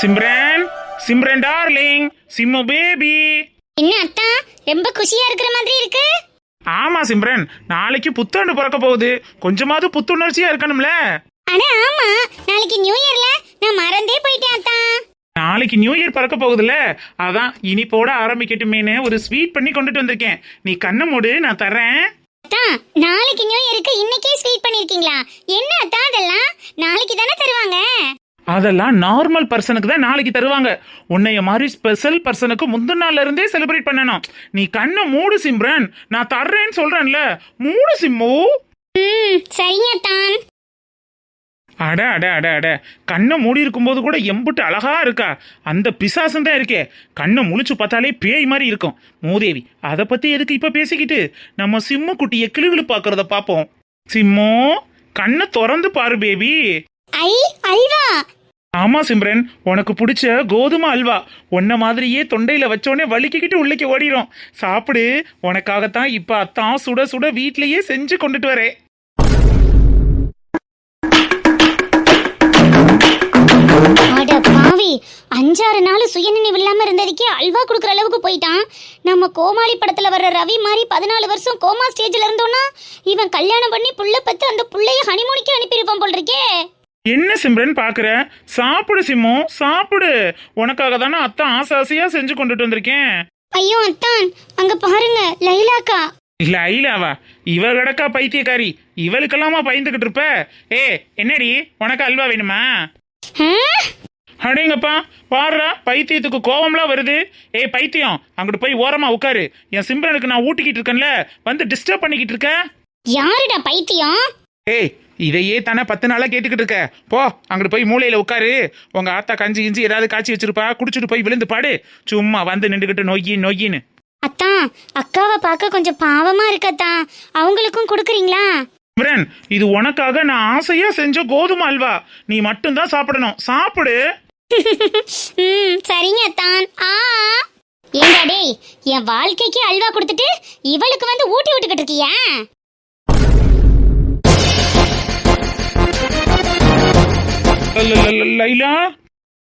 Simran Simran darling Simmu baby. என்ன அத்தா ரொம்ப குஷியா இருக்கிற மாதிரி இருக்கு? ஆமா சிம்ரன் நாளைக்கு புத்தாண்டு பிறக்க போகுது. கொஞ்சமாவது புத்துணர்ச்சியா இருக்கணும்ல. அட ஆமா. நாளைக்கு நியூ இயர்ல நான் மறந்தே போயிட்டேன் அத்தா. நாளைக்கு நியூ இயர் பிறக்க போகுதுல்ல? அதான் இனிப்போட ஆரம்பிக்கட்டுமேனு ஒரு ஸ்வீட் பண்ணி கொண்டுட்டு வந்திருக்கேன். நீ கண்ணை மூடு நான் தரேன் அத்தா நாளைக்கு நியூ இயருக்கு இன்னைக்கே ஸ்வீட் பண்ணிருக்கீங்களா? என்ன அத்தா அதெல்லாம்? நாளைக்கு தானே தருவாங்க. அதெல்லாம் நார்மல் பர்சனுக்கு தான் நாளைக்கு தருவாங்க. உன்னைய மாதிரி ஸ்பெஷல் பர்சனுக்கு முந்தின நாள்ல இருந்தே செலிப்ரேட் பண்ணணும். நீ கண்ணை மூடு சிம்ரன். நான் தர்றேன்னு சொல்றேன்ல. மூடு சிம்மு. சரிங்க அட அட அட அட. கண்ணை மூடி இருக்கும்போது கூட எம்புட்டு அழகா இருக்கா? அந்த பிசாசம் தான் இருக்கே. கண்ணை முழிச்சு பார்த்தாலே பேய் மாதிரி இருக்கும். மூதேவி அதை பத்தி எதுக்கு இப்ப பேசிக்கிட்டு? நம்ம சிம்மு குட்டியை கிளுகிளு பாக்குறத பார்ப்போம். சிம்மு கண்ணை திறந்து பாரு பேபி ஐ அல்வா. ஆமா சிம்ரன் உனக்கு பிடிச்ச கோதுமை அல்வா. உன்ன மாதிரியே தொண்டையில வச்சோடனே வலிக்கிக்கிட்டு உள்ளிக்கு ஓடிரும். சாப்பிடு உனக்காகத்தான் இப்ப அத்தான் சுட சுட வீட்லயே செஞ்சு கொண்டுட்டு வரேன். அட பாவி அஞ்சாறு நாள் சுயநினைவு இல்லாம இருந்ததுக்கே அல்வா கொடுக்குற அளவுக்கு போயிட்டான். நம்ம கோமாளி படத்துல வர்ற ரவி மாதிரி பதினாலு வருஷம் கோமா ஸ்டேஜ்ல இருந்தோன்னா இவன் கல்யாணம் பண்ணி புள்ள பத்து அந்த புள்ளைய ஹனிமூனிக்கு அனுப்பியிருப்பான் போல் இருக்கே. என்ன சிம்ரன் பாக்குற? சாப்பிடு சிம்மு சாப்பிடு. உனக்காக தானே அத்தான் ஆசை ஆசையா செஞ்சு கொண்டுட்டு வந்திருக்கேன். ஐயோ அத்தான். அங்க பாருங்க லைலாக்கா. இல்ல ஐலாவா இவ கிடக்கா பைத்தியக்காரி. இவளுக்கெல்லாமா பயந்துகிட்டு இருப்ப? ஏ என்னடி? உனக்கு அல்வா வேணுமா? அடேங்கப்பா பாருடா பைத்தியத்துக்கு கோவம்லாம் வருது. ஏய் பைத்தியம் அங்கிட்டு போய் ஓரமா உட்காரு என் சிம்ரனுக்கு நான் ஊட்டிக்கிட்டு இருக்கேன்ல வந்து டிஸ்டர்ப் பண்ணிக்கிட்டு இருக்க? யாருடா பைத்தியம்? ஏய் இதையே தானே பத்து நாளா கேட்டுக்கிட்டு இருக்க. போ அங்கிட்டு போய் மூலையில உட்காரு. உங்க ஆத்தா கஞ்சி கிஞ்சி ஏதாவது காய்ச்சி வச்சிருப்பா? குடிச்சிட்டு போய் விழுந்து பாடு. சும்மா வந்து நின்றுக்கிட்டு நொய்யி நொய்யின்னு. அத்தான் அக்காவை பார்க்க கொஞ்சம் பாவமா இருக்கத்தான் அவங்களுக்கும் கொடுக்குறீங்களா? சிம்ரன் இது உனக்காக நான் ஆசையா செஞ்ச கோதுமை அல்வா. நீ மட்டும்தான் சாப்பிடணும். சாப்பிடு. ம் சரிங்க அத்தான் ஆ. ஏண்டா டேய் என் வாழ்க்கைக்கு அல்வா கொடுத்துட்டு இவளுக்கு வந்து ஊட்டி விட்டுக்கிட்டு இருக்கியா? லைலா?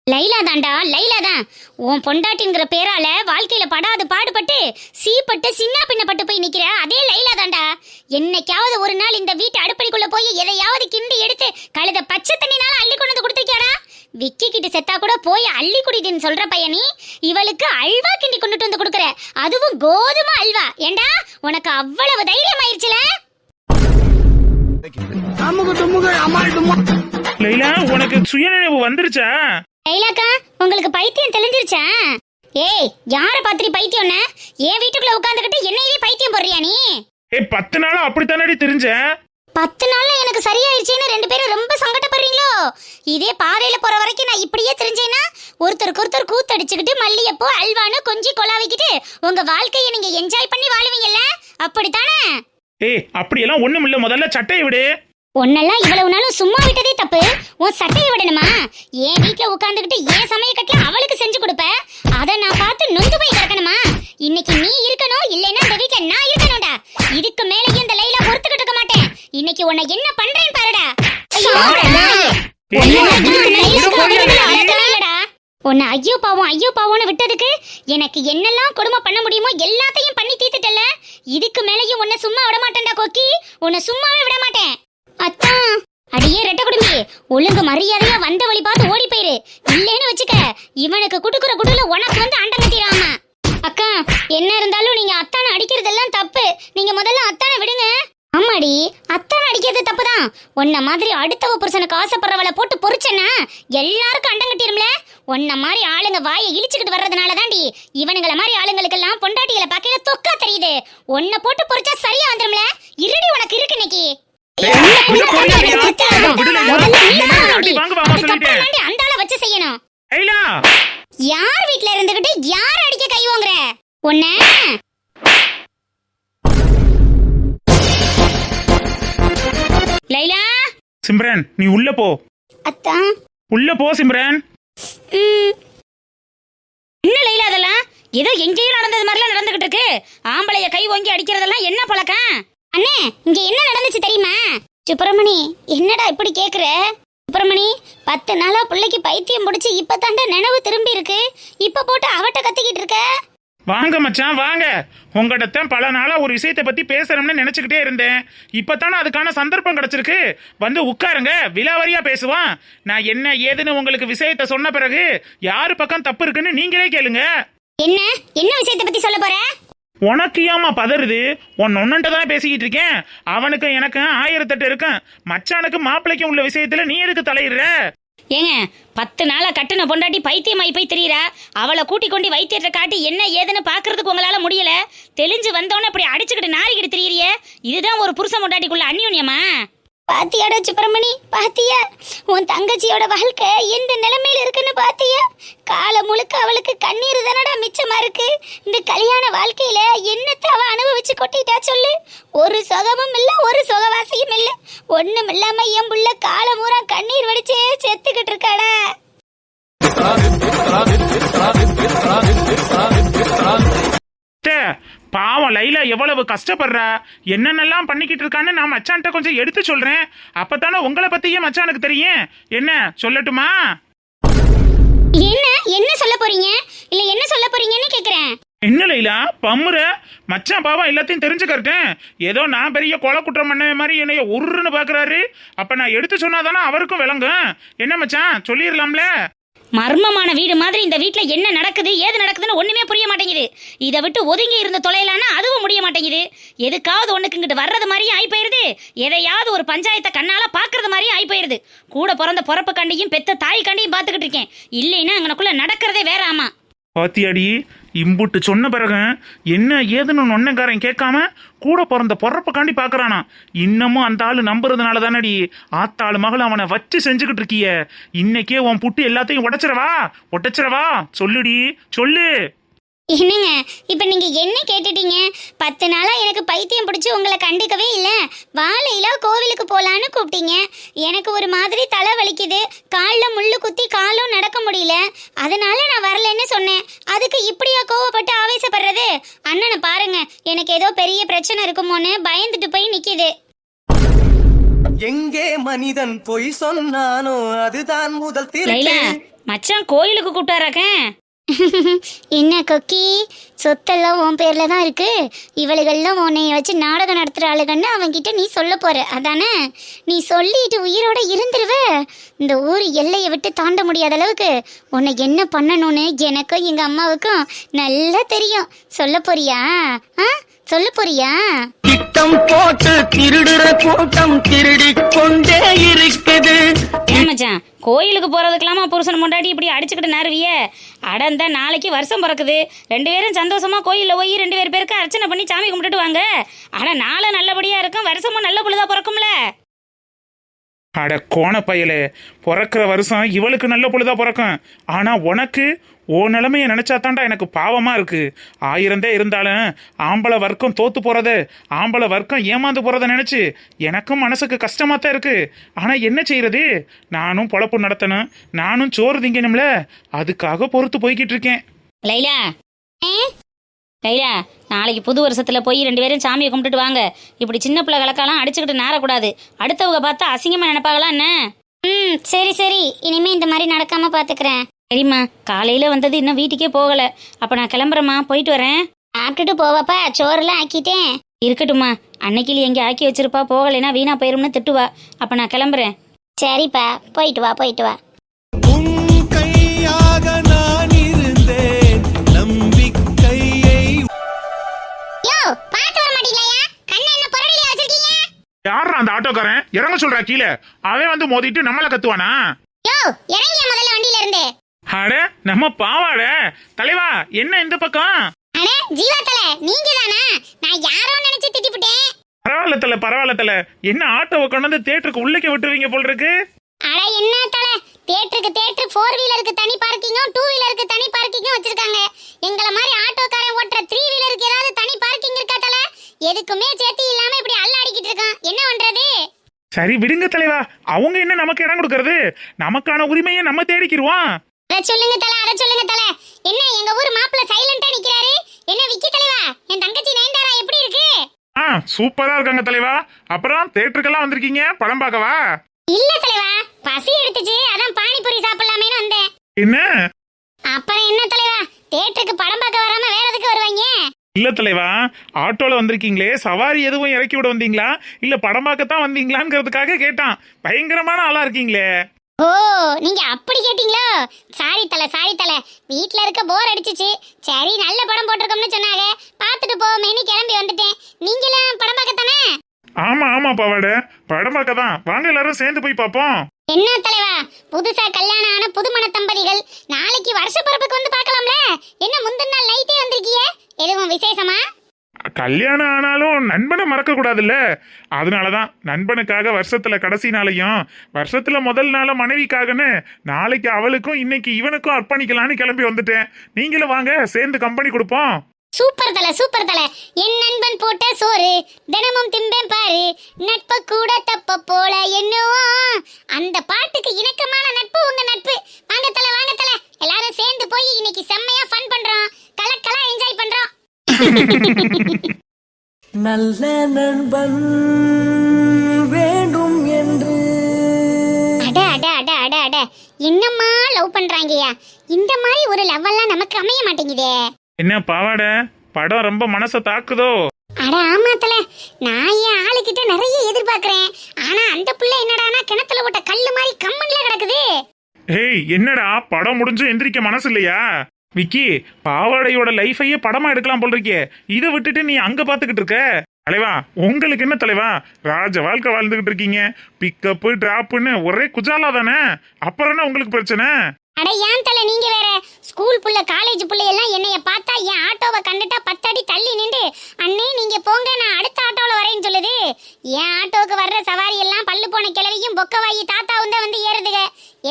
லைலா தான்டா லைலா தான் உன் பொண்டாட்டிங்கிற பேரால வாழ்க்கையில படாது பாடுபட்டு சீப்பட்டு சின்ன பின்னப்பட்டு போய் நிக்கிற அதே லைலா தான்டா என்னைக்காவது ஒரு நாள் இந்த வீட்டு அடுப்படிக்குள்ள போய் எதையாவது கிண்டி எடுத்து கழுத பச்சை தண்ணினால அள்ளி கொண்டு வந்து கொடுத்துருக்கியாடா? விக்கி கிட்ட செத்தா கூட போய் அள்ளி குடிதுன்னு சொல்ற பையனி இவளுக்கு அல்வா கிண்டி கொண்டுட்டு வந்து கொடுக்குற. அதுவும் கோதுமை அல்வா. ஏண்டா உனக்கு அவ்வளவு தைரியம் ஆயிடுச்சுல லைலா உனக்கு சுயநினைவு வந்துருச்சா? லைலாக்கா உங்களுக்கு பைத்தியம் தெளிஞ்சிருச்சா? ஏய் யார பாத்திரி பைத்தியம்னா? என் வீட்டுக்குள்ள உட்காந்துக்கிட்டு என்னையவே பைத்தியம் போடுறியா நீ? ஏய் பத்து நாளா அப்படித்தானடி தெரிஞ்ச? பத்து நாள்ல எனக்கு சரியாயிருச்சுன்னு ரெண்டு பேரும் ரொம்ப சங்கடப்படுறீங்களோ? இதே பாதையில போற வரைக்கும் நான் இப்படியே தெரிஞ்சேன்னா ஒருத்தருக்கு ஒருத்தர் கூத்தடிச்சுக்கிட்டு மல்லிகைப்பூ அல்வான்னு கொஞ்சி கொலாவிக்கிட்டு உங்க வாழ்க்கையை நீங்க என்ஜாய் பண்ணி வாழுவீங்கல்ல? அப்படித்தானே? ஏய் அப்படியெல்லாம் ஒண்ணும் இல்ல. முதல்ல சட்டையை விடு. உன்னெல்லாம் இவ்வளவு நாளும் சும்மா விட்டதே தப்பு. உன் சட்டையை விடணுமா? என் வீட்ல உட்காந்துக்கிட்டு என் சமயக்கட்டுல அவளுக்கு செஞ்சு கொடுப்ப. அதை நான் பார்த்து நொந்து போய் கிடக்கணுமா? இன்னைக்கு நீ இருக்கணும் இல்லைன்னா இந்த வீட்ல நான் இருக்கணும்டா. இதுக்கு மேலேயும் இந்த லைலா பொறுத்துக்கிட்டு இருக்க மாட்டேன். இன்னைக்கு உன்னை என்ன பண்றேன்னு பாருடா. ஐயோ, ஏய், உன்னை ஐயோ பாவம் ஐயோ பாவம்னு விட்டதுக்கு எனக்கு என்னெல்லாம் கொடுமை பண்ண முடியுமோ எல்லாத்தையும் பண்ணி தீர்த்துட்டல இதுக்கு மேலேயும் உன்னை சும்மா விட மாட்டேன்டா கொக்கி. உன்னை சும்மாவே விட மாட்டேன். அத்தான் அடியே ரெட்ட குடும்பி ஒழுங்கு மரியாதையா வந்த வழி பார்த்து ஓடி போயிரு. இல்லைன்னு வச்சுக்க இவனுக்கு குடுக்குற குடுல உனக்கு வந்து அண்டை கட்டிடாம அக்கா என்ன இருந்தாலும் நீங்க அத்தானை அடிக்கிறதெல்லாம் தப்பு. நீங்க முதல்ல அத்தானை விடுங்க. ஆமாடி அத்தனை அடிக்கிறது தப்புதான். உன்ன மாதிரி அடுத்தவ புருஷனுக்கு ஆசைப்படுறவளை போட்டு பொறிச்சேன்னா எல்லாருக்கும் அண்டம் கட்டிரும்ல உன்ன மாதிரி ஆளுங்க வாயை இழிச்சுக்கிட்டு வர்றதுனால தாண்டி இவனுங்கள மாதிரி ஆளுங்களுக்கெல்லாம் பொண்டாட்டிகளை பார்க்கல தொக்கா தெரியுது. உன்னை போட்டு பொறிச்சா சரியா வந்துரும்ல? இருடி உனக்கு இருக்கு இன்னைக்கு. லைலா யார் வீட்ல இருந்துகிட்டு யார் அடிக்க கை வாங்குற உன்ன. சிம்ரன் நீ உள்ள போ. அத்தா. உள்ள போ சிம்ரன். என்ன லைலா அதெல்லாம் ஏதோ எங்கேயும் நடந்தது மாதிரிலாம் நடந்துகிட்டு இருக்கு. ஆம்பளைய கை ஓங்கி அடிக்கிறதெல்லாம் என்ன பழக்கம்? அண்ணே இங்க என்ன நடந்துச்சு தெரியுமா? சுப்பிரமணி என்னடா இப்படி கேக்குற? சுப்பிரமணி பத்து நாளா பிள்ளைக்கு பைத்தியம் பிடிச்சி இப்ப தாண்டா நினைவு திரும்பி இருக்கு. இப்ப போட்டு அவட்ட கத்திக்கிட்டு இருக்க? வாங்க மச்சான் வாங்க. உங்ககிட்ட பல நாளா ஒரு விஷயத்தை பத்தி பேசணும்னு நினைச்சுக்கிட்டே இருந்தேன். இப்பதானே அதுக்கான சந்தர்ப்பம் கிடைச்சிருக்கு. வந்து உட்காருங்க. விலாவரியா பேசுவான். நான் என்ன ஏதுன்னு உங்களுக்கு விஷயத்த சொன்ன பிறகு யாரு பக்கம் தப்பு இருக்குன்னு நீங்களே கேளுங்க. என்ன? என்ன விஷயத்தை பத்தி சொல்ல போற? உனக்கு ஏமா பதறுது? உன் ஒன்னன்ட்ட தான் பேசிக்கிட்டு இருக்கேன். அவனுக்கு எனக்கு ஆயிரத்தெட்டு இருக்கும். மச்சானுக்கு மாப்பிள்ளைக்கும் உள்ள விஷயத்துல நீ எதுக்கு தலையிடுற? ஏங்க பத்து நாளா கட்டுன பொண்டாட்டி பைத்தியமாயி போய் தெரியுறா. அவளை கூட்டி கொண்டு வைத்தியத்தை காட்டி என்ன ஏதுன்னு பாக்குறதுக்கு உங்களால முடியல? தெளிஞ்சு வந்தவன அப்படி அடிச்சுக்கிட்டு நாரிக்கிட்டு திரியறிய. இதுதான் ஒரு புருஷ பொண்டாட்டிக்குள்ள அந்யோன்யமா? பாத்தியாடா சுப்பிரமணி பாத்தியா? உன் தங்கச்சியோட வாழ்க்கை எந்த நிலைமையில இருக்குன்னு பாத்தியா? காலை முழுக்க அவளுக்கு கண்ணீர் தானடா மிச்சமா இருக்கு? இந்த கல்யாண வாழ்க்கையில என்னத்தை அவ அனுபவிச்சு கொட்டிட்டா சொல்லு? ஒரு சுகமும் இல்ல ஒரு சுகவாசியும் இல்ல. ஒண்ணும் இல்லாம என் புள்ள காலம் பூரா கண்ணீர் வடிச்சே செத்துக்கிட்டு இருக்காடா. பாவம் லைலா எவ்வளவு கஷ்டப்படுறா? என்னென்னலாம் பண்ணிக்கிட்டு இருக்கான்னு நான் மச்சான்ட்ட கொஞ்சம் எடுத்து சொல்றேன். அப்பதானே உங்களை பத்தியே மச்சானுக்கு தெரியும். என்ன சொல்லட்டுமா? என்ன? என்ன சொல்ல போறீங்க? இல்ல என்ன சொல்ல போறீங்கன்னு கேக்குறேன். என்ன லைலா? பம்முற? மச்சான் பாவம் எல்லாத்தையும் தெரிஞ்சுக்கிறேன் ஏதோ நான் பெரிய கொலை குற்றம் பண்ண மாதிரி என்னைய உருன்னு பாக்குறாரு. அப்ப நான் எடுத்து சொன்னாதானே அவருக்கும் விளங்கும். என்ன மச்சான் சொல்லிடலாம்ல? மர்மமான வீடு மாதிரி இந்த வீட்டில் என்ன நடக்குது ஏது நடக்குதுன்னு ஒன்றுமே புரிய மாட்டேங்குது. இதை விட்டு ஒதுங்கி இருந்த தொலைலானா அதுவும் முடிய மாட்டேங்குது. எதுக்காவது ஒன்றுக்கு இங்கிட்டு வர்றது மாதிரியும் ஆகி போயிருது எதையாவது ஒரு பஞ்சாயத்தை கண்ணால் பார்க்கறது மாதிரியும் ஆகி போயிருது கூட பிறந்த பிறப்பு கண்டியும் பெத்த தாய் கண்டியும் பார்த்துக்கிட்டு இருக்கேன். இல்லைன்னா அங்கனக்குள்ளே நடக்கிறதே வேற ஆமாம் பாத்தியாடி இம்புட்டு சொன்ன பிறகு என்ன ஏதுன்னு நொன்னக்காரன் கேட்காம கூட பிறந்த பொறப்பக்காண்டி பார்க்குறானா. இன்னமும் அந்த ஆள் நம்புறதுனால தானடி ஆத்தாள் மகள் அவனை வச்சு செஞ்சுக்கிட்டு இருக்கிய. இன்னைக்கே உன் புட்டு எல்லாத்தையும் உடைச்சிரவா உடைச்சிரவா சொல்லுடி சொல்லு. என்னங்க இப்ப நீங்க என்ன கேட்டுட்டீங்க? பத்து நாளா எனக்கு பைத்தியம் பிடிச்சி உங்களை கண்டுக்கவே இல்ல. வாழையில கோவிலுக்கு போலான்னு கூப்பிட்டீங்க. எனக்கு ஒரு மாதிரி தலை வலிக்குது. காலில் முள்ளு குத்தி காலும் நடக்க முடியல. அதனால நான் வரலன்னு சொன்னேன். அதுக்கு இப்படியா கோவப்பட்டு ஆவேசப்படுறது? அண்ணனை பாருங்க எனக்கு ஏதோ பெரிய பிரச்சனை இருக்குமோன்னு பயந்துட்டு போய் நிக்குது. எங்கே மனிதன் பொய் சொன்னானோ அதுதான் முதல் மச்சான் கோயிலுக்கு கூப்பிட்டாராக்கேன் என்ன கொக்கி? சொத்தெல்லாம் உன் பேரில் தான் இருக்கு. இவளுகள்லாம் உன்னைய வச்சு நாடகம் நடத்துகிற ஆளுகன்னு அவன்கிட்ட நீ சொல்ல போற. அதானே? நீ சொல்லிட்டு உயிரோட இருந்துருவ. இந்த ஊர் எல்லையை விட்டு தாண்ட முடியாத அளவுக்கு உன்னை என்ன பண்ணணும்னு எனக்கும் எங்கள் அம்மாவுக்கும் நல்லா தெரியும். சொல்ல போறியா? ஆ? சொல்ல போறியா திட்டம் போட்டு திருடுற கூட்டம் திருடிக் கொண்டே இருக்குது மச்சான் கோயிலுக்கு போறதுக்கெல்லாமா புருஷன் முண்டாட்டி இப்படி அடிச்சுக்கிட்டு நறுவிய அடந்த நாளைக்கு வருஷம் பிறக்குது. ரெண்டு பேரும் சந்தோஷமா கோயிலில் போய் ரெண்டு பேர் பேருக்கு அர்ச்சனை பண்ணி சாமி கும்பிட்டுட்டு வாங்க. ஆனா நாளை நல்லபடியா இருக்கும். வருஷமும் நல்ல பொழுதா பிறக்கும்ல. அட கோண பயலே பிறக்கிற வருஷம் இவளுக்கு நல்ல பொழுதா பிறக்கும். ஆனா உனக்கு ஓ நிலைமைய நினைச்சா தாண்டா எனக்கு பாவமா இருக்கு. ஆயிரந்தே இருந்தாலும் ஆம்பளை வர்க்கம் தோத்து போறது ஆம்பளை வர்க்கம் ஏமாந்து போறத நினைச்சு எனக்கும் மனசுக்கு கஷ்டமா தான் இருக்கு. ஆனா என்ன செய்யறது நானும் பொழப்பு நடத்தணும். நானும் சோறு திங்கணும்ல. அதுக்காக பொறுத்து போய்கிட்டு இருக்கேன். லைலா. லைலா நாளைக்கு புது வருஷத்துல போய் ரெண்டு பேரும் சாமியை கும்பிட்டுட்டு வாங்க. இப்படி சின்ன பிள்ளை கலக்காலாம் அடிச்சுக்கிட்டு நாரக்கூடாது அடுத்தவங்க பார்த்தா அசிங்கமா நினைப்பாங்களா என்ன? ம் சரி சரி. இனிமே இந்த மாதிரி நடக்காம பாத்துக்கிறேன். சரிம்மா காலையில வந்தது இன்னும் வீட்டுக்கே போகல. அப்ப நான் கிளம்புறேம்மா போயிட்டு வரேன். சாப்பிட்டுட்டு போவாப்பா சோறுலாம் ஆக்கிட்டேன். இருக்கட்டும்மா அன்னைக்கு எங்க ஆக்கி வச்சிருப்பா போகலைன்னா வீணா போயிரும்னு திட்டுவா. அப்ப நான் கிளம்புறேன். சரிப்பா போயிட்டு வா போயிட்டு வா. உன் கையாக நான் இருந்தேன். நம்பிக்கையை யோ பாத்து வர மாட்டீங்களா கண்ணை என்ன புரடியில வச்சிருக்கீங்க? யாரா அந்த ஆட்டோக்காரன்? இறங்க சொல்றா கீழே. அவன் வந்து மோதிட்டு நம்மள கத்துவானா? யோ இறங்கிய முதல்ல வண்டியில இருந்து? அட நம்ம பாவாட. தலைவா என்ன இந்த பக்கம்? அட ஜீவா தல நீங்க தானா? நான் யாரோ நினைச்சு திட்டிப்புட்டேன். பரவாயில்ல தல பரவாயில்ல தல. என்ன ஆட்டோவை கொண்டு வந்து தேட்டருக்கு உள்ளே விட்டுருவீங்க போல் இருக்கு அட என்ன தல? தியேட்டருக்கு தியேட்டர் ஃபோர் வீலருக்கு தனி பார்க்கிங்கும் டூ வீலருக்கு தனி பார்க்கிங்கும் வச்சிருக்காங்க. எங்கள மாதிரி ஆட்டோக்காரன் ஓட்டுற த்ரீ வீலருக்கு ஏதாவது தனி பார்க்கிங் இருக்கா தல? எதுக்குமே சேர்த்து இல்லாம இப்படி அல்லாடிக்கிட்டு இருக்கான். என்ன பண்றது? சரி விடுங்க தலைவா. அவங்க என்ன நமக்கு இடம் கொடுக்கறது? நமக்கான உரிமையை நம்ம தேடிக்கிருவோம். அத சொல்லுங்க தல அத சொல்லுங்க தல. என்ன எங்க ஊர் மாப்பிள்ள சைலண்டா நிக்கிறாரு? என்ன விக்கி தலைவா? என் தங்கச்சி நயன்தாரா எப்படி இருக்கு? ஆ சூப்பரா இருக்காங்க தலைவா. அப்புறம் தேட்டருக்கெல்லாம் வந்திருக்கீங்க? படம் பார்க்கவா? இல்ல தலைவா பசி எடுத்துச்சு. அதான் பானிபூரி சாப்பிடலாமேன்னு வந்தேன். என்ன? அப்புறம் என்ன தலைவா? தியேட்டருக்கு படம் பார்க்க வராம வேற எதுக்கு வருவாங்க? இல்ல தலைவா ஆட்டோல வந்திருக்கீங்களே. சவாரி எதுவும் இறக்கி விட வந்தீங்களா? இல்ல படம் பார்க்கத்தான் வந்தீங்களாங்கிறதுக்காக கேட்டான். பயங்கரமான ஆளா இருக்கீங்களே. ஓ நீங்க அப்படி கேட்டீங்களோ? சாரி தல சாரி தல. வீட்ல இருக்க போர் அடிச்சுச்சு. சரி நல்ல படம் போட்டிருக்கோம்னு சொன்னாங்க. பார்த்துட்டு போவோமேன்னு கிளம்பி வந்துட்டேன். நீங்களும் படம் பார்க்கத்தானே? ஆமா ஆமா பாவாட. படம் பார்க்க தான் வாங்க எல்லாரும் சேர்ந்து போய் பார்ப்போம். என்ன தலைவா? புதுசா கல்யாணம் ஆன புதுமண தம்பதிகள். நாளைக்கு வருஷ பிறப்புக்கு வந்து பார்க்கலாம்ல? என்ன முந்தின நாள் நைட்டே வந்திருக்கிய? எதுவும் விசேஷமா? கல்யாணம் ஆனாலும் நண்பனை மறக்கக்கூடாதுல்ல? அதனால தான் நண்பனுக்காக வருஷத்தில் கடைசி நாளையும் வருஷத்தில் முதல் நாள மனைவிக்காகன்னு நாளைக்கு அவளுக்கும் இன்னைக்கு இவனுக்கும் அர்ப்பணிக்கலான்னு கிளம்பி வந்துட்டேன். நீங்களும் வாங்க சேர்ந்து கம்பெனி கொடுப்போம். சூப்பர் தல சூப்பர் தல. என் நண்பன் போட்ட சோறு தினமும் திம்பேன் பாரு. நட்ப கூட தப்ப போல என்னவோ. அந்த பாட்டுக்கு இணக்கமான நட்பு உங்க நட்பு. வாங்க தல வாங்க தல. எல்லாரும் சேர்ந்து போய் இன்னைக்கு செம்மையா ஃபன் பண்றோம். கலக்கலா என்ஜாய் பண்றோம். நல்ல நண்பன் வேண்டும் என்று. அட அட அட அட அட. என்னம்மா லவ் பண்றாங்கய்யா? இந்த மாதிரி ஒரு லவ் எல்லாம் நமக்கு அமைய மாட்டேங்குதே. என்ன பாவாட? படம் ரொம்ப மனசை தாக்குதோ? அட ஆமா தல. நான் என் ஆளுகிட்ட நிறைய எதிர்பார்க்கறேன். ஆனா அந்த புள்ள என்னடானா கிணத்துல போட்ட கல்லு மாதிரி கம்மன்ல கிடக்குது. ஏய் என்னடா? படம் முடிஞ்சு எந்திரிக்க மனசு இல்லையா? விக்கி பாவாடையோட லைஃபையே படமா எடுக்கலாம் போல் இருக்கே இதை விட்டுட்டு நீ அங்க பாத்துக்கிட்டு இருக்க. தலைவா உங்களுக்கு என்ன தலைவா? ராஜ வாழ்க்கை வாழ்ந்துகிட்டு இருக்கீங்க. பிக்கப்பு டிராப்புன்னு ஒரே குஜாலா தானே? அப்புறம் என்ன உங்களுக்கு பிரச்சனை? அட ஏன் தல நீங்க வேற? ஸ்கூல் புள்ள காலேஜ் புள்ள எல்லாம் என்னைய பார்த்தா என் ஆட்டோவை கண்டுட்டா பத்தடி தள்ளி நின்று அண்ணே நீங்க போங்க நான் அடுத்த ஆட்டோல வரேன்னு சொல்லுது. என் ஆட்டோவுக்கு வர்ற சவாரி எல்லாம் பல்லு போன கிழவியும் பொக்கவாயி தாத்தாவும் தான் வந்து ஏறுதுக.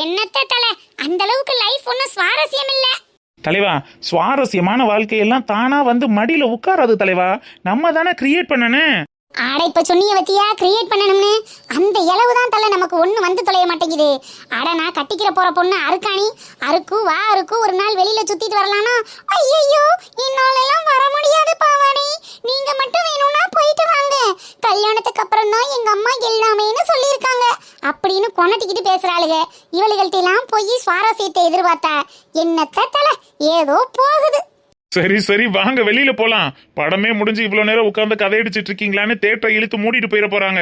என்னத்த தல அந்த அளவுக்கு லைஃப் ஒன்றும் சுவாரஸ்யம் இல்லை தலைவா சுவாரஸ்யமான வாழ்க்கையெல்லாம் தானா வந்து மடியில உட்காராது தலைவா. நம்ம தானே கிரியேட் பண்ணனே. ஆட இப்ப சொன்னிய பத்தியா? கிரியேட் பண்ணணும்னு. அந்த இளவு தான் தலை நமக்கு ஒண்ணு வந்து தொலைய மாட்டேங்குது. அட நான் கட்டிக்கிற போற பொண்ணு அறுக்காணி அறுக்கு வா அறுக்கு. ஒரு நாள் வெளியில சுத்திட்டு வரலானா ஐயோ என்னால எல்லாம் வர முடியாது பாவாணி. நீங்க மட்டும் வேணும்னா போயிட்டு வாங்க. கல்யாணத்துக்கு அப்புறம் தான் எங்க அம்மா எல்லாமேன்னு சொல்லியிருக்காங்க. அப்படின்னு கொனட்டிக்கிட்டு பேசுறாளுக. இவளுகள்ட்ட எல்லாம் போய் சுவாரஸ்யத்தை எதிர்பார்த்தா என்னத்த தலை? ஏதோ போகுது. சரி சரி வாங்க வெளியில போலாம். படமே முடிஞ்சு இவ்வளவு நேரம் உட்கார்ந்து கதை அடிச்சிட்டு இருக்கீங்களான்னு தேட்டரை இழுத்து மூடிட்டு போயிட போறாங்க.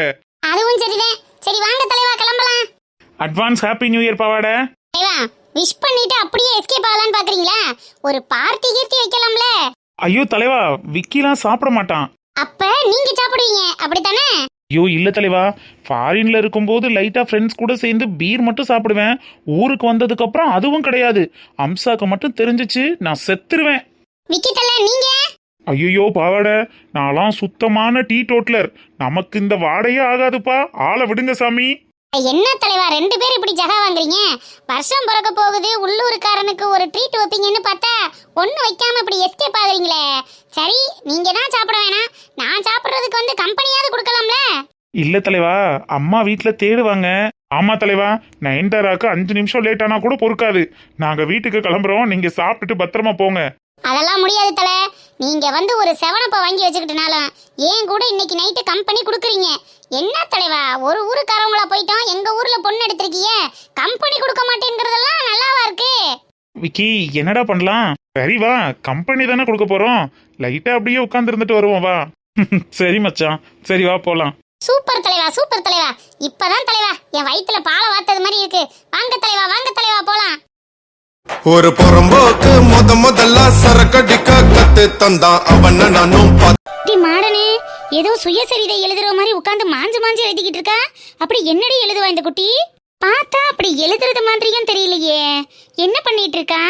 அதுவும் சரிதான். சரி வாங்க தலைவா கிளம்பலாம். அட்வான்ஸ் ஹாப்பி நியூ இயர் பாவாட. தலைவா விஷ் பண்ணிட்டு அப்படியே எஸ்கேப் ஆகலான்னு பாக்குறீங்களா? ஒரு பார்ட்டி கீர்த்தி வைக்கலாம்ல. ஐயோ தலைவா விக்கிலாம் சாப்பிட மாட்டான். அப்ப நீங்க சாப்பிடுவீங்க. அப்படித்தானே? ஐயோ இல்ல தலைவா. ஃபாரின்ல இருக்கும்போது லைட்டா ஃப்ரெண்ட்ஸ் கூட சேர்ந்து பீர் மட்டும் சாப்பிடுவேன். ஊருக்கு வந்ததுக்கு அப்புறம் அதுவும் கிடையாது. அம்சாக்கு மட்டும் தெரிஞ்சிச்சு நான் செத்துருவேன். விக்கி தல நீங்க? ஐயோ பாவாட. நான்லாம் சுத்தமான டீ டோட்லர். நமக்கு இந்த வாடையே ஆகாதுப்பா. ஆளை விடுங்க சாமி. என்ன தலைவா ரெண்டு பேரும் இப்படி ஜகா வாங்குறீங்க? வருஷம் பிறக்க போகுது உள்ளூர்காரனுக்கு ஒரு ட்ரீட் வைப்பீங்கன்னு பார்த்தா ஒண்ணு வைக்காம இப்படி எஸ்கேப் ஆகுறீங்களே. சரி நீங்க தான் சாப்பிட வேணாம். நான் சாப்பிடுறதுக்கு வந்து கம்பெனியாவது கொடுக்கலாம்ல? இல்ல தலைவா அம்மா வீட்ல தேடுவாங்க. ஆமா தலைவா நயன்தாராக்கு அஞ்சு நிமிஷம் லேட் ஆனா கூட பொறுக்காது. நாங்க வீட்டுக்கு கிளம்புறோம் நீங்க சாப்பிட்டுட்டு பத்திரமா போங்க. அதெல்லாம் முடியாது தல. நீங்க வந்து ஒரு செவனப்ப வாங்கி வச்சுக்கிட்டனாலும் ஏன் கூட இன்னைக்கு நைட்டு கம்பெனி கொடுக்குறீங்க? என்ன தலைவா ஒரு ஊருக்காரவங்களா போயிட்டோம் எங்க ஊர்ல பொண்ணு எடுத்திருக்கீங்க கம்பெனி கொடுக்க மாட்டேங்கிறதெல்லாம் நல்லாவா இருக்கு? விக்கி என்னடா பண்ணலாம்? சரி வா கம்பெனி தானே கொடுக்க போறோம். லைட்டா அப்படியே உட்கார்ந்து இருந்துட்டு வருவோம் வா. சரி மச்சான் சரி வா போலாம். சூப்பர் தலைவா சூப்பர் தலைவா. இப்பதான் தலைவா என் வயித்துல பாலை வாத்தது மாதிரி இருக்கு. வாங்க தலைவா வாங்க தலைவா போலாம். ஒரு புறம்போக்கு முத முதல்ல சரக்கடிக்க கத்து தந்தான் அவன நானும் டி மாடனே ஏதோ சுயசரிதை எழுதுற மாதிரி உட்கார்ந்து மாஞ்சு மாஞ்சு எழுதிக்கிட்டு இருக்கா? அப்படி என்னடி எழுதுவா இந்த குட்டி? பார்த்தா அப்படி எழுதுறது மாதிரியும் தெரியலையே. என்ன பண்ணிட்டு இருக்கா?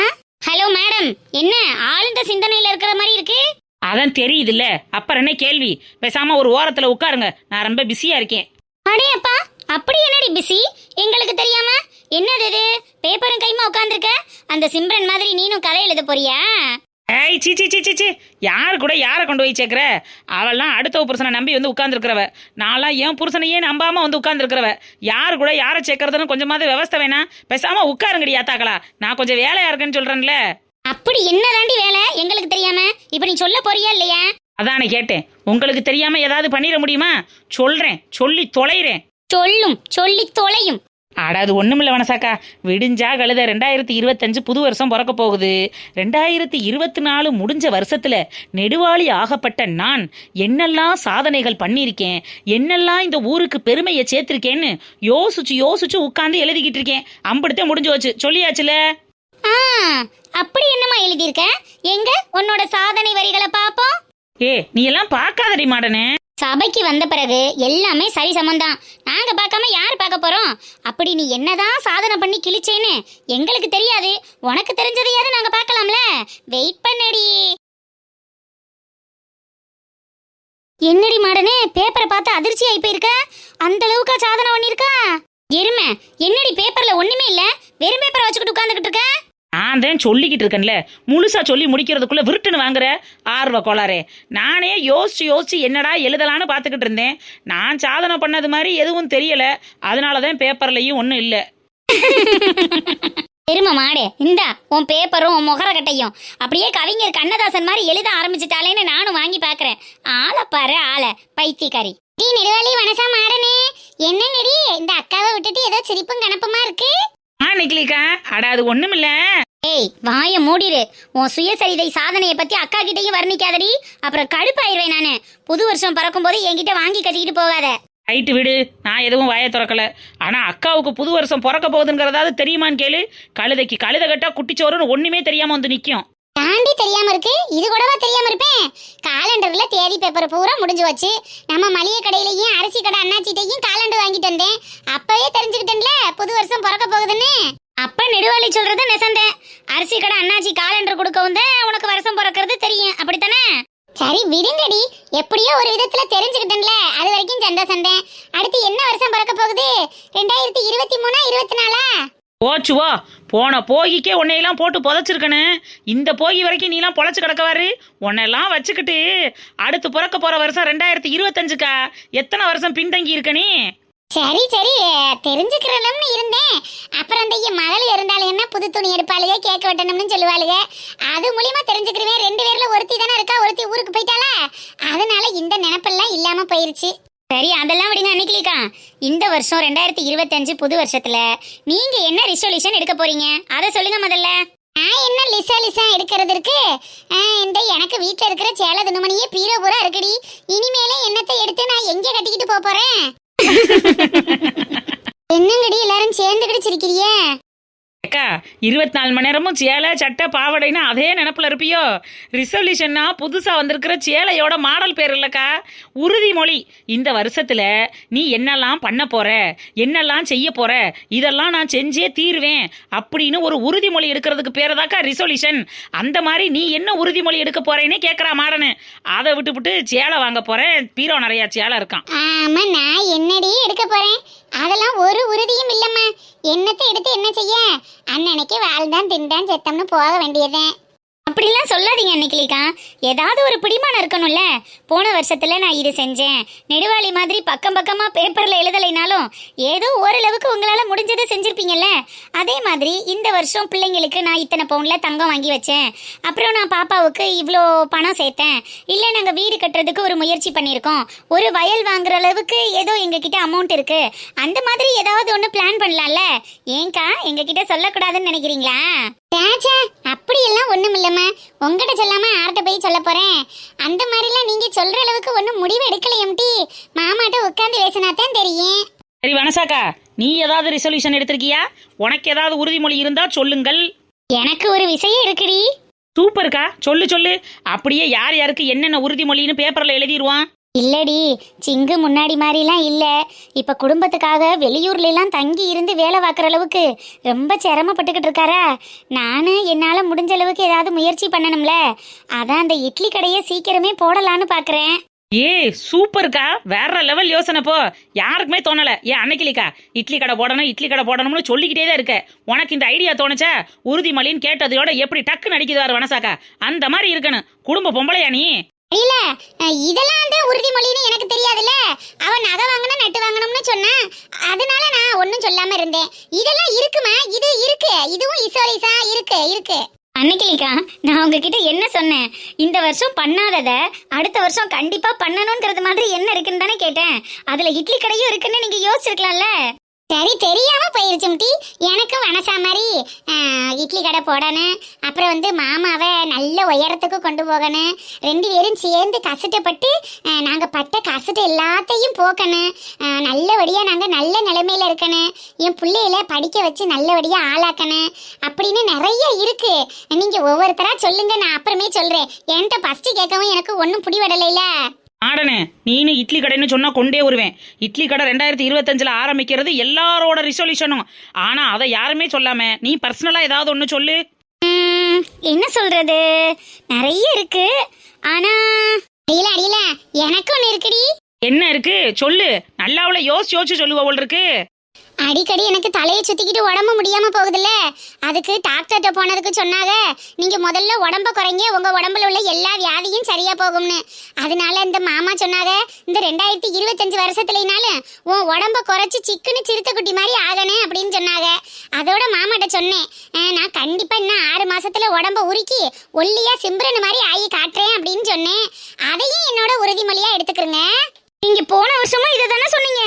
ஹலோ மேடம் என்ன ஆழ்ந்த சிந்தனையில இருக்கிற மாதிரி இருக்கு? அதான் தெரியுதுல்ல. அப்புறம் என்ன கேள்வி? பேசாம ஒரு ஓரத்துல உட்காருங்க. நான் ரொம்ப பிஸியா இருக்கேன். அடே அப்பா அப்படி என்னடி பிஸி எங்களுக்கு தெரியாம என்னது இது? பேப்பரும் கைமா உட்காந்துருக்க அந்த சிம்ரன் மாதிரி நீனும் கதை எழுத போறியா? ஏய் சீ சீ சீ சீ சீ. யார் கூட யாரை கொண்டு போய் சேர்க்குற? அவள்லாம் அடுத்த புருஷனை நம்பி வந்து உட்காந்துருக்கிறவ நான்லாம் என் புருஷனையே நம்பாம வந்து உட்காந்துருக்கிறவ யார் கூட யாரை சேர்க்கறதுன்னு கொஞ்சமாவது விவஸ்தை வேணாம் பேசாம உட்காருங்கடி யாத்தாக்களா. நான் கொஞ்சம் வேலையா இருக்கேன்னு சொல்றேன்ல. அப்படி என்னதாண்டி வேலை? எங்களுக்கு தெரியாம? இப்ப நீ சொல்ல போறியா இல்லையா? அதானே கேட்டேன். உங்களுக்கு தெரியாம ஏதாவது பண்ணிட முடியுமா? சொல்றேன். சொல்லி தொலைறேன். சொல்லும். சொல்லி தொலையும். அட அது ஒண்ணுமில்ல வனசாக்கா விடிஞ்சா கழுத ரெண்டாயிரத்தி இருபத்தஞ்சு புது வருஷம் பிறக்க போகுது. ரெண்டாயிரத்தி இருபத்தி நாலு முடிஞ்ச வருஷத்துல நெடுவாளி ஆகப்பட்ட நான் என்னெல்லாம் சாதனைகள் பண்ணியிருக்கேன் என்னெல்லாம் இந்த ஊருக்கு பெருமையை சேர்த்திருக்கேன்னு யோசிச்சு யோசிச்சு உட்காந்து எழுதிக்கிட்டு இருக்கேன். அம்பிடுத்தே முடிஞ்சு வச்சு சொல்லியாச்சுல அப்படி என்னமா எழுதியிருக்க? எங்க? உன்னோட சாதனை வரிகளை பாப்போம். ஏ நீ எல்லாம் பார்க்காதடி மாடனே. சபைக்கு வந்த பிறகு எல்லாமே சரி சமந்தான். நாங்க பார்க்காம யார் பார்க்க போறோம்? அப்படி நீ என்னதான் சாதனை பண்ணி கிழிச்சேன்னு எங்களுக்கு தெரியாது. உனக்கு தெரிஞ்சதையாவது நாங்க பார்க்கலாம்ல? வெயிட் பண்ணடி. என்னடி மாடனே பேப்பரை பார்த்து அதிர்ச்சி ஆகி போயிருக்க அந்த அளவுக்கா சாதனை பண்ணிருக்கா எருமை என்னடி பேப்பர்ல ஒண்ணுமே இல்ல? வெறும் பேப்பரை வச்சுக்கிட்டு உட்காந்துக்கிட்டு இருக்க? நான் தான் சொல்லிக்கிட்டு இருக்கேன்ல முழுசா சொல்லி முடிக்கிறதுக்குள்ள விருட்டுன்னு வாங்குற ஆர்வ கோளாரே நானே யோசிச்சு யோசிச்சு என்னடா எழுதலான்னு பார்த்துக்கிட்டு இருந்தேன். நான் சாதனை பண்ணது மாதிரி எதுவும் தெரியல. அதனால தான் பேப்பர்லையும் ஒன்றும் இல்லை. பெருமை மாடே இந்தா உன் பேப்பரும் உன் முகரக்கட்டையும் அப்படியே கவிஞர் கண்ணதாசன் மாதிரி எழுத ஆரம்பிச்சிட்டாலேன்னு நானும் வாங்கி பார்க்குறேன். ஆளை பாரு ஆளை. பைத்தியக்காரி. டி நெடுவாளி வனசா மாடனே. என்ன நெடி இந்த அக்காவை விட்டுட்டு ஏதோ சிரிப்பும் கணப்புமா இருக்கு? ஆ நிக்கலிக்கா. அட அது ஒண்ணுமில்ல. ஏய் வாய மூடிரு. உன் சுயசரிதை சாதனையை பத்தி அக்கா கிட்டயும் வர்ணிக்காதடி. அப்புறம் கடுப்பாயிருவேன் நானு. புது வருஷம் பறக்கும் போது என்கிட்ட வாங்கி கட்டிக்கிட்டு போகாத. ரைட்டு விடு. நான் எதுவும் வாயை திறக்கல. ஆனா அக்காவுக்கு புது வருஷம் பிறக்க போகுதுங்கிறதாவது தெரியுமான்னு கேளு. கழுதைக்கு கழுதை கட்டா குட்டிச்சோறுன்னு ஒண்ணுமே தெரியாம வந்து நிக்கும். தாண்டி தெரியாம இருக்கு. இது கூடவா தெரியாம இருப்பேன்? காலண்டர்ல தேதி பேப்பர் பூரா முடிஞ்சு வச்சு நம்ம மளிகை கடையிலயும் அரிசி கடை அண்ணாச்சிட்டையும் காலண்டர் வாங்கிட்டு வந்தேன். அப்பவே தெரிஞ்சுக்கிட்டேன்ல புது வருஷம் பிறக்க போகுதுன்னு. அப்ப நெடுவாளி சொல்றது நெசந்தேன் அரிசி கடை அண்ணாச்சி காலண்டர் கொடுக்கவும் தான் உனக்கு வருஷம் பிறக்கிறது தெரியும். அப்படித்தானே? சரி விடுங்கடி. எப்படியோ ஒரு விதத்துல தெரிஞ்சுக்கிட்டேன்ல. அது வரைக்கும் சந்தோஷம் தான் அடுத்து என்ன வருஷம் பிறக்க போகுது? ரெண்டாயிரத்தி இருபத்தி மூணா இருபத்தி நாலா போச்சுவோ போன போகிக்கே உன்னையெல்லாம் போட்டு புதைச்சிருக்கணும் இந்த போகி வரைக்கும் நீலாம் பொழைச்சி கிடக்கவாரு? உன்னெல்லாம் வச்சுக்கிட்டு அடுத்து பிறக்க போகிற வருஷம் ரெண்டாயிரத்தி இருபத்தஞ்சுக்கா. எத்தனை வருஷம் பின்தங்கி இருக்கனே சரி சரி. தெரிஞ்சுக்கிறணும்னு இருந்தேன். அப்புறம் இந்த என் இருந்தாலும் என்ன புது துணி எடுப்பாளுக கேட்க வெட்டணும்னு சொல்லுவாளுக. அது மூலியமா தெரிஞ்சுக்கிறவே ரெண்டு பேர்ல ஒருத்தி தானே இருக்கா ஒருத்தி ஊருக்கு போயிட்டாளா? அதனால இந்த நினப்பெல்லாம் இல்லாம போயிருச்சு. சரி அதெல்லாம் விடுங்க அன்னைக்கிலிக்கா. இந்த வருஷம் ரெண்டாயிரத்தி இருபத்தஞ்சு புது வருஷத்துல நீங்க என்ன ரிசொல்யூஷன் எடுக்க போறீங்க? அதை சொல்லுங்க முதல்ல. என்ன லிசா லிசா எடுக்கிறது இருக்கு ஆ, இந்த எனக்கு வீட்ல இருக்கிற சேலை துணுமணியே பீரோ பூரா இருக்குடி. இனிமேலே என்னத்தை எடுத்து நான் எங்க கட்டிக்கிட்டு போப் போறேன்? என்னங்கடி எல்லாரும் சேர்ந்துக்கிட்டு சிரிக்கிறியே அக்கா இருபத்தி நாலு மணி நேரமும் சேலை சட்டை பாவாடைன்னா அதே நினப்பில் இருப்பியோ? ரிசல்யூஷன்னா புதுசாக வந்திருக்கிற சேலையோட மாடல் பேர் இல்லைக்கா. உறுதிமொழி இந்த வருஷத்தில் நீ என்னெல்லாம் பண்ண போகிற என்னெல்லாம் செய்ய போகிற இதெல்லாம் நான் செஞ்சே தீருவேன். அப்படின்னு ஒரு உறுதிமொழி எடுக்கிறதுக்கு பேர் தாக்கா ரிசல்யூஷன் அந்த மாதிரி நீ என்ன உறுதிமொழி எடுக்க போகிறேன்னு கேட்குறா மாடனு. அதை விட்டுவிட்டு சேலை வாங்க போகிறேன் பீரோ நிறையா சேலை இருக்கான். ஆமா நான் என்னடி எடுக்க போகிறேன் அதெல்லாம் ஒரு உறுதியும் இல்லம்மா. என்னத்தை எடுத்து என்ன செய்ய? அண்ணனுக்கு வாழ்ந்தான் திண்டான் செத்தம்னு போக வேண்டியதேன் அப்படிலாம் சொல்லாதீங்க அன்னைக்கிலிக்கா ஏதாவது ஒரு பிடிமானம் இருக்கணும்ல? போன வருஷத்துல நான் இது செஞ்சேன். நெடுவாளி மாதிரி பக்கம் பக்கமா பேப்பர்ல எழுதலைனாலும் ஏதோ ஓரளவுக்கு உங்களால முடிஞ்சதை செஞ்சிருப்பீங்கல்ல? அதே மாதிரி இந்த வருஷம் பிள்ளைங்களுக்கு நான் இத்தனை பவுன்ல தங்கம் வாங்கி வச்சேன். அப்புறம் நான் பாப்பாவுக்கு இவ்வளோ பணம் சேர்த்தேன். இல்லை நாங்கள் வீடு கட்டுறதுக்கு ஒரு முயற்சி பண்ணியிருக்கோம் ஒரு வயல் வாங்குற அளவுக்கு ஏதோ எங்ககிட்ட அமௌண்ட் இருக்கு. அந்த மாதிரி ஏதாவது ஒன்று பிளான் பண்ணலாம்ல? ஏங்க்கா எங்ககிட்ட சொல்லக்கூடாதுன்னு நினைக்கிறீங்களா? சேச்சே அப்படியெல்லாம் ஒன்றும் இல்லைம்மா. உங்ககிட்ட சொல்லாம யார்கிட்ட போய் சொல்ல போறேன். அந்த மாதிரிலாம் நீங்க சொல்ற அளவுக்கு ஒன்றும் முடிவு எடுக்கலையம்டி மாமாட்ட உட்காந்து பேசினாதான் தெரியும். சரி வனசாக்கா நீ ஏதாவது ரிசல்யூஷன் எடுத்திருக்கியா? உனக்கு ஏதாவது உறுதிமொழி இருந்தா சொல்லுங்கள். எனக்கு ஒரு விஷயம் இருக்குடி. சூப்பர்க்கா சொல்லு சொல்லு. அப்படியே யார் யாருக்கு என்னென்ன உறுதிமொழின்னு பேப்பர்ல எழுதிடுவான் இல்லடி சிங்கு முன்னாடி மாதிரிலாம் இல்லை. இப்போ குடும்பத்துக்காக வெளியூர்லலாம் தங்கி இருந்து வேலை பார்க்குற அளவுக்கு ரொம்ப சிரமப்பட்டுக்கிட்டு இருக்காரா? நான் என்னால் முடிஞ்ச அளவுக்கு ஏதாவது முயற்சி பண்ணணும்ல. அதான் அந்த இட்லி கடையை சீக்கிரமே போடலான்னு பார்க்குறேன் ஏ சூப்பர்க்கா. வேற லெவல் யோசனை போ. யாருக்குமே தோணல. ஏன் அன்னைக்கிலிக்கா இட்லி கடை போடணும் இட்லி கடை போடணும்னு சொல்லிக்கிட்டே தான் இருக்க. உனக்கு இந்த ஐடியா தோணுச்சா? உறுதிமொழின்னு கேட்டதையோட எப்படி டக்கு நடிக்குதாரு வனசாக்கா அந்த மாதிரி இருக்கணும். குடும்ப பொம்பளையா நீ? இல்ல இதெல்லாம் தான் உறுதிமொழின்னு எனக்கு தெரியாதுல்ல. அவன் நகை வாங்கணும் நட்டு வாங்கணும்னு சொன்னான் அதனால நான் ஒன்றும் சொல்லாம இருந்தேன். இதெல்லாம் இருக்குமா? இது இருக்கு. இதுவும் இசோலிசா இருக்கு இருக்கு. அன்னைக்கிலிக்கா நான் உங்ககிட்ட என்ன சொன்னேன்? இந்த வருஷம் பண்ணாதத அடுத்த வருஷம் கண்டிப்பா பண்ணணும்ங்கிறது மாதிரி என்ன இருக்குன்னு தானே கேட்டேன். அதுல இட்லி கடையும் இருக்குன்னு நீங்க யோசிச்சிருக்கலாம்ல. சரி தெரியாம போயிருச்சு முட்டி. எனக்கும் வனசா மாதிரி இட்லி கடை போடணும். அப்புறம் வந்து மாமாவை நல்ல உயரத்துக்கு கொண்டு போகணும். ரெண்டு பேரும் சேர்ந்து கஷ்டப்பட்டு நாங்கள் பட்ட கசட்டு எல்லாத்தையும் போக்கணும். நல்லபடியாக நாங்கள் நல்ல நிலைமையில் இருக்கணும். என் பிள்ளையில படிக்க வச்சு நல்லபடியாக ஆளாக்கணும். அப்படின்னு நிறைய இருக்கு. நீங்கள் ஒவ்வொருத்தராக சொல்லுங்க நான் அப்புறமே சொல்கிறேன் என்கிட்ட ஃபஸ்ட்டு கேட்கவும் எனக்கு ஒன்றும் பிடிபடலைல. ஆடனே நீனு இட்லி கடைன்னு சொன்னா கொண்டே வருவேன். இட்லி கடை ரெண்டாயிரத்தி இருபத்தஞ்சுல ஆரம்பிக்கிறது எல்லாரோட ரிசொல்யூஷனும் ஆனா அதை யாருமே சொல்லாம நீ பர்சனலா ஏதாவது ஒன்று சொல்லு. என்ன சொல்றது? நிறைய இருக்கு. ஆனா அடியில அடியில எனக்கு ஒண்ணு இருக்குடி. என்ன இருக்கு? சொல்லு. நல்லா அவளை யோசிச்சு யோசிச்சு சொல்லுவ இருக்கு. அடிக்கடி எனக்கு தலையை சுத்திக்கிட்டு உடம்பு முடியாம போகுதுல்ல. அதுக்கு டாக்டர்கிட்ட போனதுக்கு சொன்னாங்க நீங்க முதல்ல உடம்ப குறைங்க உங்க உடம்புல உள்ள எல்லா வியாதியும் சரியா போகும்னு. அதனால இந்த மாமா சொன்னாங்க இந்த ரெண்டாயிரத்தி இருபத்தஞ்சு வருஷத்துலனாலும் உன் உடம்ப குறைச்சி சிக்குன்னு சிறுத்தை குட்டி மாதிரி ஆகணும் அப்படின்னு சொன்னாங்க. அதோட மாமாட்ட சொன்னேன் நான் கண்டிப்பா இன்னும் ஆறு மாசத்துல உடம்ப உருக்கி ஒல்லியா சிம்ரன் மாதிரி ஆகி காட்டுறேன் அப்படின்னு சொன்னேன். அதையும் என்னோட உறுதிமொழியா எடுத்துக்கிறேங்க நீங்க போன வருஷமும் இதை தானே சொன்னீங்க?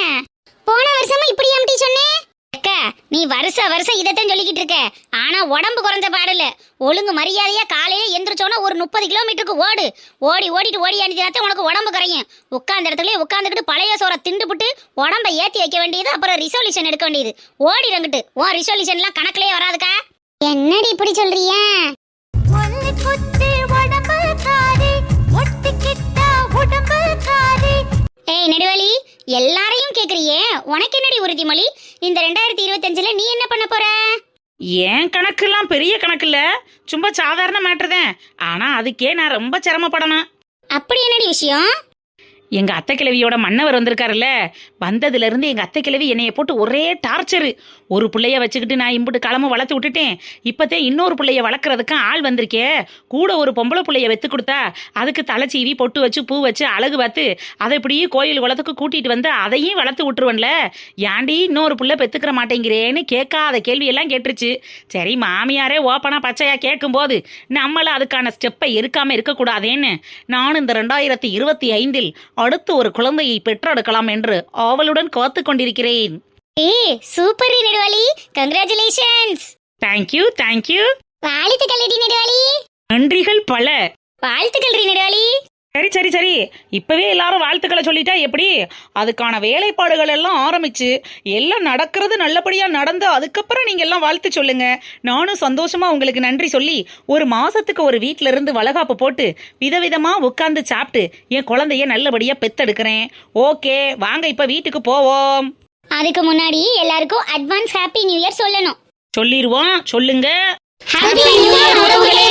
போன வருஷமும் இப்படி எம்டி சொன்னேன் அக்கா நீ வருஷ வருஷம் இதைத்தான் சொல்லிக்கிட்டு இருக்க. ஆனா உடம்பு குறைஞ்ச பாடல. ஒழுங்கு மரியாதையா காலையில எந்திரிச்சோன்னா ஒரு முப்பது கிலோமீட்டருக்கு ஓடு. ஓடி ஓடிட்டு ஓடி அணிஞ்சாத்தான் உனக்கு உடம்பு குறையும். உட்கார்ந்த இடத்துல உட்காந்துக்கிட்டு பழைய சோறை திண்டுபிட்டு உடம்பை ஏத்தி வைக்க வேண்டியது அப்புறம் ரிசொல்யூஷன் எடுக்க வேண்டியது. ஓடிடங்கிட்டு உன் ரிசொல்யூஷன்லாம் கணக்குலயே வராதுக்கா. என்னடி இப்படி சொல்றிய? ஏய் நெடுவலி எல்லாரையும் கேக்குறியே. உனக்கு என்னடி உறுதிமொழி? இந்த ரெண்டாயிரத்தி இருபத்தஞ்சுல நீ என்ன பண்ண போற? என் கணக்குலாம் பெரிய கணக்கு இல்ல சும்மா சாதாரண மேட்ரு தான். ஆனா அதுக்கே நான் ரொம்ப சிரமப்படணும். அப்படி என்னடி விஷயம்? எங்க அத்தை கிழவியோட மன்னவர் வந்திருக்காருல்ல வந்ததுலேருந்து எங்கள் எங்க அத்தை கிழவி என்னைய போட்டு ஒரே டார்ச்சரு. ஒரு பிள்ளைய வச்சுக்கிட்டு நான் இம்புட்டு கிளம்ப வளர்த்து விட்டுட்டேன். இப்பத்தே இன்னொரு பிள்ளைய வளர்க்குறதுக்கும் ஆள் வந்திருக்கே. கூட ஒரு பொம்பளை பிள்ளைய வெத்து கொடுத்தா அதுக்கு தலை சீவி பொட்டு வச்சு பூ வச்சு அழகு பார்த்து அதை இப்படியே கோயில் குளத்துக்கு கூட்டிட்டு வந்து அதையும் வளர்த்து விட்டுருவன்ல. ஏண்டி இன்னொரு பிள்ளை பெற்றுக்கிற மாட்டேங்கிறேன்னு கேட்காத கேள்வியெல்லாம் கேட்டுருச்சு. சரி மாமியாரே ஓப்பனாக பச்சையாக கேட்கும்போது நம்மளும் அதுக்கான ஸ்டெப்பை இருக்காமல் இருக்கக்கூடாதேன்னு நான் இந்த ரெண்டாயிரத்தி இருபத்தி ஐந்தில் அடுத்து ஒரு குழந்தையை பெற்றெடுக்கலாம் என்று ஆவலுடன் காத்து கொண்டிருக்கிறேன். ஏய் super நெடுவாளி. Congratulations thank you thank you வாழ்த்துக்கள் நெடுவாளி. நன்றிகள் பல. வாழ்த்துக்கள் நெடுவாளி. சரி சரி சரி. இப்பவே எல்லாரும் வாழ்த்துக்களை சொல்லிட்டா எப்படி? அதுக்கான வேலைப்பாடுகள் எல்லாம் ஆரம்பிச்சு எல்லாம் நடக்கிறது நல்லபடியா நடந்து அதுக்கப்புறம் நீங்க எல்லாம் வாழ்த்து சொல்லுங்க. நானும் சந்தோஷமா உங்களுக்கு நன்றி சொல்லி ஒரு மாசத்துக்கு ஒரு வீட்ல இருந்து வளகாப்பு போட்டு விதவிதமா உட்கார்ந்து சாப்பிட்டு என் குழந்தைய நல்லபடியா பெத்தெடுக்கிறேன். ஓகே வாங்க இப்ப வீட்டுக்கு போவோம். அதுக்கு முன்னாடி எல்லாருக்கும் அட்வான்ஸ் ஹாப்பி நியூ இயர் சொல்லணும். சொல்லிடுவோம் சொல்லுங்க. ஹாப்பி நியூ இயர் உறவுகளே.